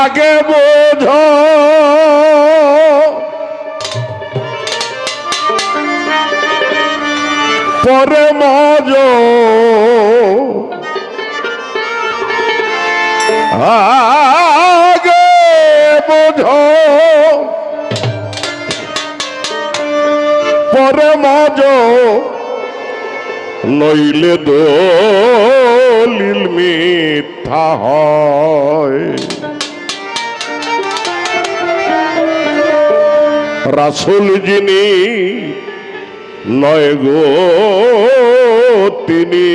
আগে বোঝ। পরে মজ। আগে বোঝ। পরে মজ। নইলে দলিল মিথ্যা হয়। রাসুল যিনি নয় গো তিনি।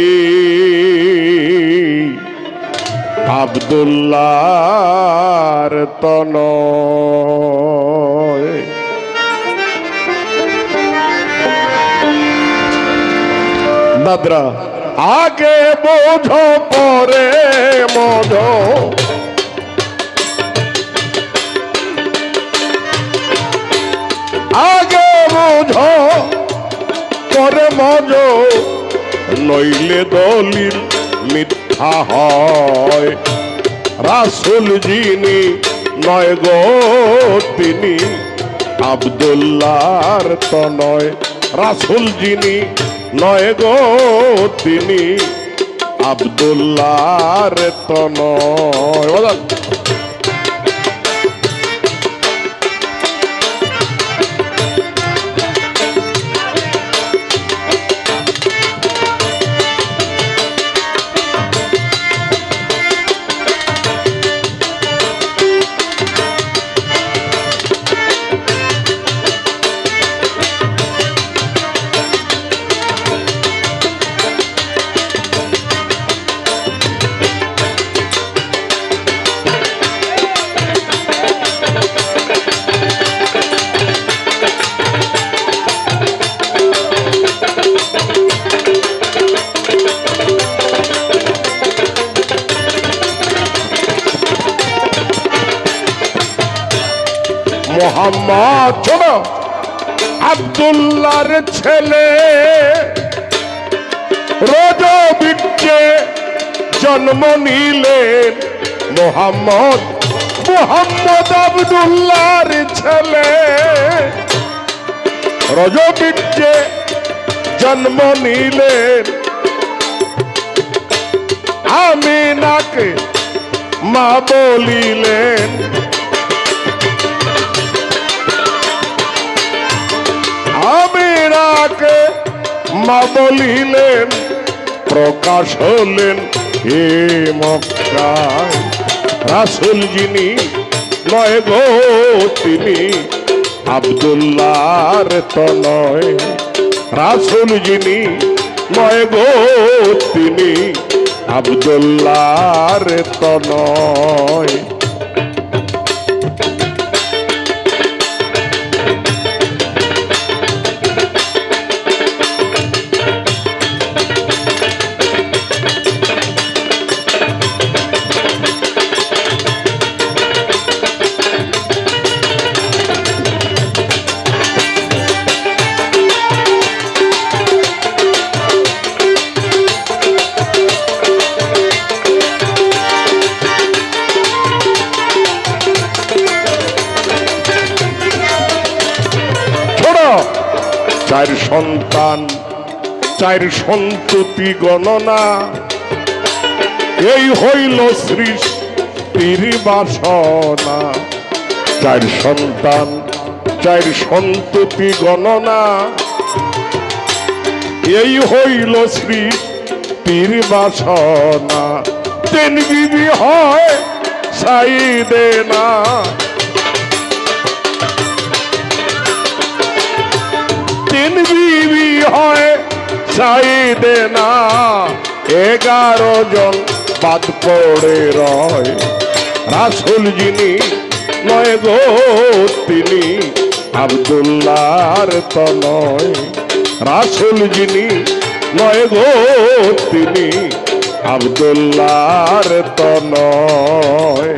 আবদুল্লার তনয়। দাদরা আগে বোঝো পরে মজো। বোঝো পরে মজো। নইলে দলিল মিথ্যা হয়। রাসুল যিনি নয় গো, তিনি আবদুল্লাহর তো নয়। রাসুল যিনি নয় গো, তিনি আবদুল্লাহর তো মোহাম্মদ ছোট আবদুল্লার ছেলে রজবিজ্ঞে জন্ম নিলেন মোহাম্মদ। মোহাম্মদ আবদুল্লার ছেলে রজবিজ্ঞে জন্ম নিলেন। আমিনাকে মা বলিলেন আমিরাকে মা বলিলেন প্রকাশ হলেন হে মক্কায়। রাসুল যিনি, নয় গো তিনি, আবদুল্লাহর তো নয় রাসুল যিনি, নয় গো তিনি, আবদুল্লাহর তো নয় চার সন্তান, চার সন্ততি গণনা। এই হইল সৃষ্টির বাসনা। চার সন্তান, চার সন্ততি গণনা। এই হইল সৃষ্টির বাসনা। তেন বিবি হয় সাইদে না। বিবি হয় চাইদে না। এগারো জন বাদ পড়ে রয়। রাসুল যিনি, নয় গো, তিনি আবদুল্লাহর তো নয় রাসুল যিনি, নয় গো, তিনি আবদুল্লাহর তো নয়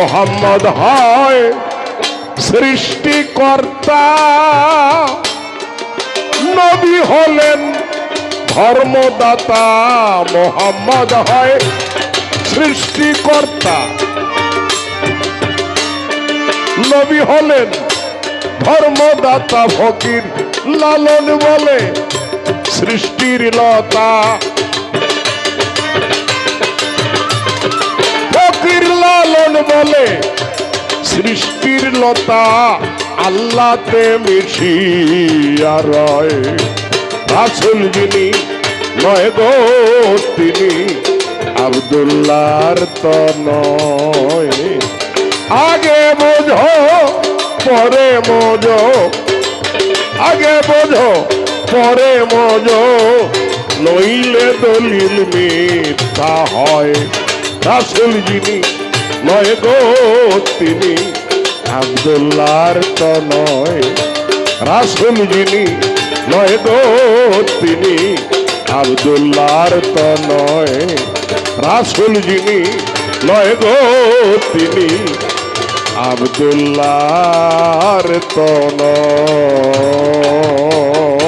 মোহাম্মদ হয় সৃষ্টিকর্তা। নবী হলেন ধর্মদাতা মোহাম্মদ হয় সৃষ্টিকর্তা। নবী হলেন ধর্মদাতা ফকির লালন বলে সৃষ্টির লতা লালন বলে। সৃষ্টির লতা আল্লাতে মিশিয়া রয়। রাসুল যিনি নয় গো তিনি আবদুল্লার তো নয় আগে বোঝো, পরে মোজো আগে বোঝো, পরে মোজো নইলে দলিল মিথ্যা হয়। রাসুল যিনি নয় গো তিনি আবদুল্লার তো নয়। রাসুল যিনি, নয় গো তিনি আবদুল্লার তো নয়। রাসুল যিনি, নয় গো তিনি আবদুল্লার তো নয়।